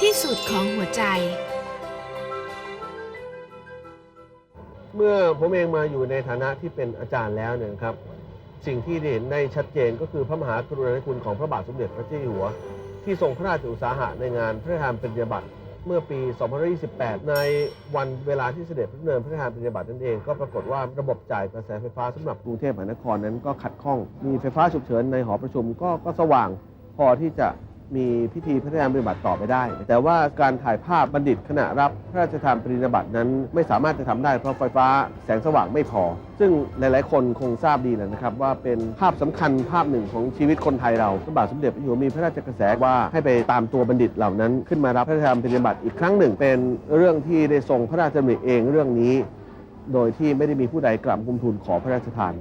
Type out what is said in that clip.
ที่สุดของหัวใจ เมื่อผมเองมาอยู่ในฐานะที่เป็นอาจารย์แล้วเนี่ยนะครับ สิ่งที่เห็นได้ชัดเจนก็คือพระมหากรุณาธิคุณของพระบาทสมเด็จพระเจ้าอยู่หัว ที่ทรงพระราชอุตสาหะในงานพระราชทานปริญญาบัตรเมื่อปี 2528 ในวันเวลาที่เสด็จพระดำเนินพระราชทานปริญญาบัตรนั่นเอง ก็ปรากฏว่าระบบจ่ายกระแสไฟฟ้าสำหรับกรุงเทพมหานครนั้นก็ขัดข้อง มีไฟฟ้าฉุกเฉินในหอประชุมก็ก็สว่างพอที่จะ มีพิธีพระราชทานปริญญาบัตรต่อไปได้ แต่ว่าการถ่ายภาพบัณฑิตขณะรับพระราชทานปริญญาบัตรนั้น ไม่สามารถจะทำได้เพราะไฟฟ้าแสงสว่างไม่พอ ซึ่งหลาย ๆ คนคงทราบดีแหละนะครับ ว่าเป็นภาพสำคัญภาพหนึ่งของชีวิตคนไทยเราพระบาทสมเด็จพระอยู่มีพระราชกระแสว่าให้ไปตามตัวบัณฑิตเหล่านั้นขึ้นมารับพระราชทานปริญญาบัตรอีกครั้งหนึ่ง เป็นเรื่องที่ได้ทรงพระราชดำริเองเรื่องนี้ โดยที่ไม่ได้มีผู้ใดกล่ำกุมทูลขอพระราชทาน